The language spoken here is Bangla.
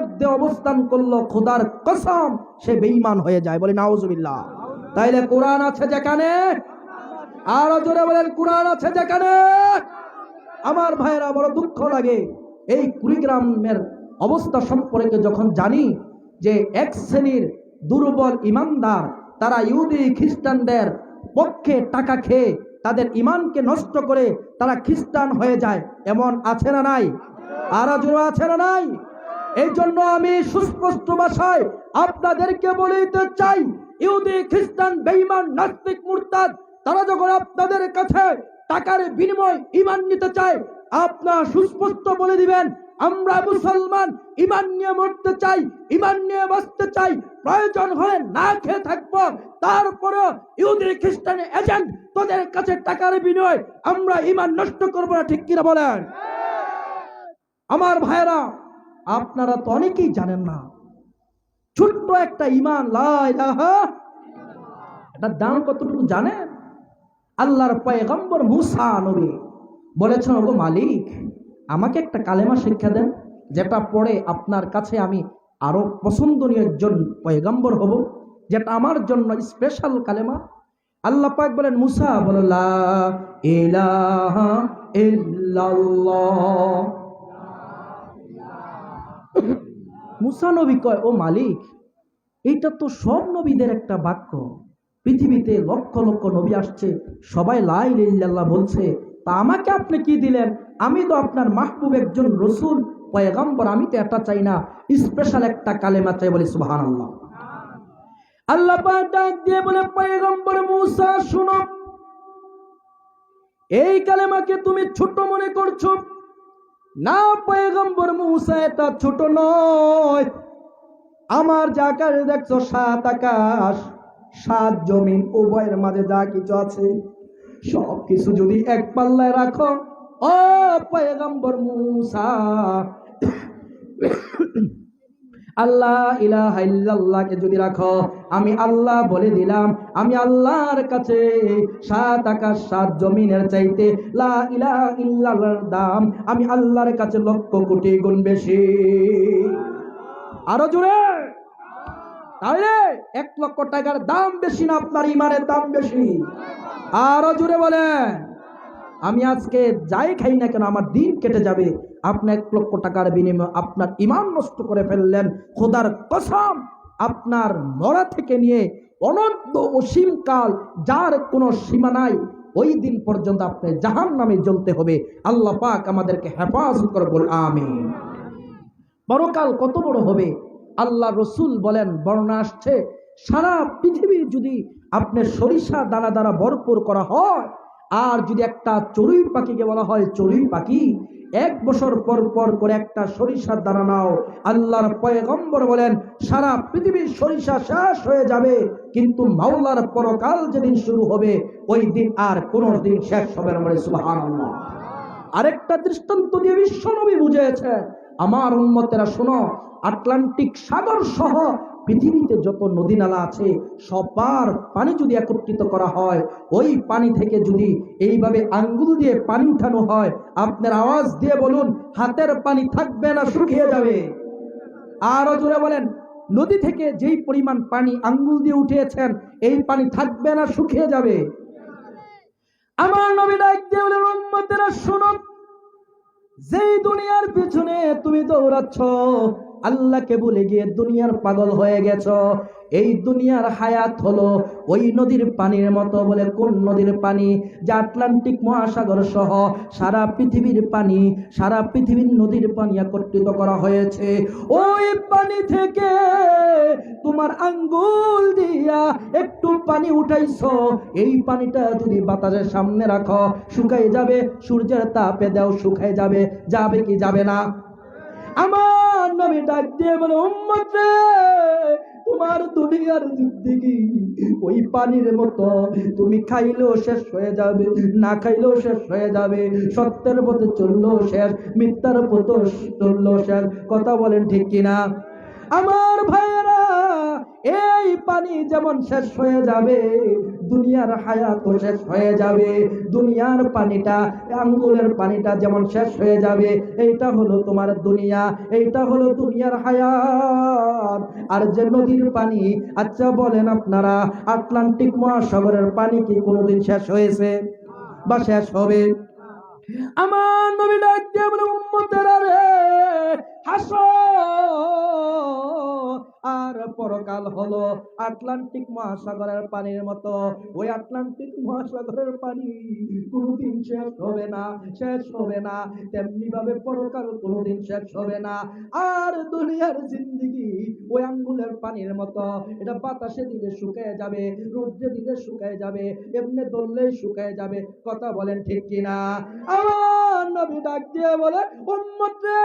বিরুদ্ধে অবস্থান করল খোদার কসম, সে বেঈমান হয়ে যায় বলে নাউজুবিল্লাহ। তাইলে কোরআন আছে যেখানে? আরও জোরে বলেন, কোরআন আছে যেখানে? আমার ভাইয়েরা, বড় দুঃখ লাগে। এই কুড়িগ্রামের অবস্থা সম্পর্কে যখন জানি যে এক শ্রেণির দুর্বল ইমানদার, তারা ইহুদি খ্রিস্টানদের পক্ষে টাকা খেয়ে তাদের ইমানকে নষ্ট করে তারা খ্রিস্টান হয়ে যায়। এমন আছে না নাই? আরও জোরে আছে না নাই? এই জন্য আমি সুস্পষ্ট ভাষায় আপনাদেরকে বলিতে চাই, ইহুদি, খ্রিস্টান, বেঈমান, নাস্তিক, মুরতাদ, তারা যখন আপনাদের কাছে টাকার বিনিময় ইমান নিতে চায় আপনার সুস্পষ্ট বলে দিবেন, আমরা মুসলমান, ইমান নিয়ে মরতে চাই, ইমান নিয়ে বাঁচতে চাই, প্রয়োজন হলে না খেয়ে থাকব তারপরে ইহুদি খ্রিস্টানের এজেন্ট তোদের কাছে টাকার বিনিময় আমরা ইমান নষ্ট করব না, ঠিক কিনা বলেন? আমার ভাইয়েরা আপনারা তো অনেকেই জানেন না। ছোট্ট একটা ইমান এটার দাম কতটুকু জানেন আল্লাহর পয়গম্বর মুসা নবী বলেছেন, ওগো মালিক, আমাকে একটা কালেমা শিক্ষা দেন, যেটা পড়ে আপনার কাছে আমি আরও পছন্দনীয় একজন পয়গম্বর হব, যেটা আমার জন্য স্পেশাল কালেমা। আল্লাহ পাক বলেন, মুসা বলো, লা ইলাহা ইল্লাল্লাহ। মুসা নবী কয়, ও মালিক, এইটা তো সব নবীদের একটা বাক্য। পৃথিবীতে লক্ষ লক্ষ নবী আসছে, সবাই লাই ইল্লাল্লাহ বলছে, তা আমাকে আপনি কি দিলেন? আমি তো আপনার মাহবুব একজন রসুল, পয়গম্বর, আমি তো এটা চাই না স্পেশাল একটা কালেমা চাই বলি সুবহান আল্লাহ আল্লাহ ডাক দিয়ে বলে, পয়গম্বর মুসা, শুনো, এই কালেমাকে তুমি ছোট মনে করছ না, পয়গম্বর মুসা এটা ছোট নয়। আমার আকাশ দেখছ, সাত আকাশ, সাত জমিন, উভয়ের মাঝে যা কিছু আছে সব কিছু যদি এক পাল্লায় রাখো, ও পয়গম্বর মুসা আল্লাহ ইলাহা যদি রাখো, আমি আল্লাহ বলে দিলাম, আমি আল্লাহর কাছে সাত আকাশ, সাত জমিনের চাইতে লা ইলাহা ইল্লাল্লাহর দাম, আমি আল্লাহর কাছে লক্ষ কোটি গুণ বেশি। আরও জোরে! তাহলে এক লক্ষ টাকার দাম বেশি না, আপনার ইমানের দাম বেশি। আরও জোরে বলেন। আমি আজকে যাই খাই না কেন, আমার দিন কেটে যাবে। আপনি এক লক্ষ টাকার বিনিময়ে আপনার ইমান নষ্ট করে ফেললেন। খোদার কসম, আপনার মরা থেকে নিয়ে অনন্ত অসীম কাল, যার কোনো সীমা নাই, ওই দিন পর্যন্ত আপনি জাহান নামে জ্বলতে হবে। আল্লাহ পাক আমাদেরকে হেফাজত করে বল আমিন। পরকাল কত বড় হবে? আল্লাহ রসুল বলেন, বর্ণনা আসছে, সারা পৃথিবী যদি আপনার সরিষা দানা দ্বারা ভরপুর করা হয় আর যদি একটা চড়ুই পাখিকে বলা হয় চড়ুই পাখি, এক বছর পর পর করে একটা সরিষার দানা নাও। আল্লাহর পয়গম্বর বলেন, সারা পৃথিবীর সরিষা শেষ হয়ে যাবে, কিন্তু মাওলার পরকাল যেদিন শুরু হবে, ওই দিন আর কোনো দিন শেষ হবে না সুবহানাল্লাহ। আরেকটা দৃষ্টান্ত দিয়ে বিশ্বনবী বুঝেছে আমার উন্মতেরা শোনো, আটলান্টিক সাগর সহ পৃথিবীতে যত নদী নালা আছে, সবার পানি যদি একত্রিত করা হয়, ওই পানি থেকে যদি এইভাবে আঙ্গুল দিয়ে পানি উঠানো হয়, আপনার আওয়াজ দিয়ে বলুন, হাতের পানি থাকবে না, শুকিয়ে যাবে। আরও জোরে বলেন, নদী থেকে যেই পরিমাণ পানি আঙ্গুল দিয়ে উঠিয়েছেন, এই পানি থাকবে না, শুকিয়ে যাবে। আমার নবী ডাক দিয়ে বলেন, উম্মতেরা শোনো যেই দুনিয়ার পিছনে তুমি দৌড়াচ্ছ আল্লাহকে ভুলে গিয়ে দুনিয়ার পাগল হয়ে গেছ। এই দুনিয়ার হায়াত হলো ওই নদীর পানির মতো বলে কোন নদীর পানি? যা আটলান্টিক মহাসাগর সহ সারা পৃথিবীর পানি, সারা পৃথিবীর নদীর পানি একত্রিত করা হয়েছে। ওই পানি থেকে তোমার আঙ্গুল দিয়া একটু পানি উঠাইছো। এই পানিটা যদি বাতাসের সামনে রাখো শুকাই যাবে, সূর্যের তাপে দাও শুকাই যাবে যাবে কি যাবে না? আমার নবী ডাক দিয়ে বলে তোমার দুনিয়ার ওই পানির মতো। তুমি খাইলেও শেষ হয়ে যাবে, না খাইলেও শেষ হয়ে যাবে। সত্যের পথে শেষ, মিথ্যার পথে শেষ। কথা বলেন ঠিক কিনা? আমার ভাইয়েরা, এই পানি যেমন শেষ হয়ে যাবে দুনিয়ার হায়াত শেষ হয়ে যাবে। দুনিয়ার পানিটা, আঙ্গুলের পানিটা যেমন শেষ হয়ে যাবে, এইটা হলো তোমার দুনিয়া, এইটা হলো দুনিয়ার হায়াত। আর যে নদীর পানি আচ্ছা বলেন আপনারা, আটলান্টিক মহাসাগরের পানি কি কোনোদিন শেষ হয়েছে বা শেষ হবে? আমার নবী ডাক দিয়ে উম্মতেরা রে, হাসো আর হলো আটলান্টিক মহাসাগরের পানির মতো। ওই আটলান্টিক মহাসাগরের পানি কোনোদিন শেষ হবে না, শেষ হবে না। তেমনি ভাবে পরকাল কোনোদিন শেষ হবে না। আর দুনিয়ার জিন্দিগি ওই আঙ্গুলের পানির মতো। এটা বাতাসে দিলে শুকায় যাবে, রৌদ্রে দিলে শুকায় যাবে, এমনি দললেই শুকায় যাবে। কথা বলেন ঠিক কিনা? আমার নবী ডাক দিয়ে বলে উম্মত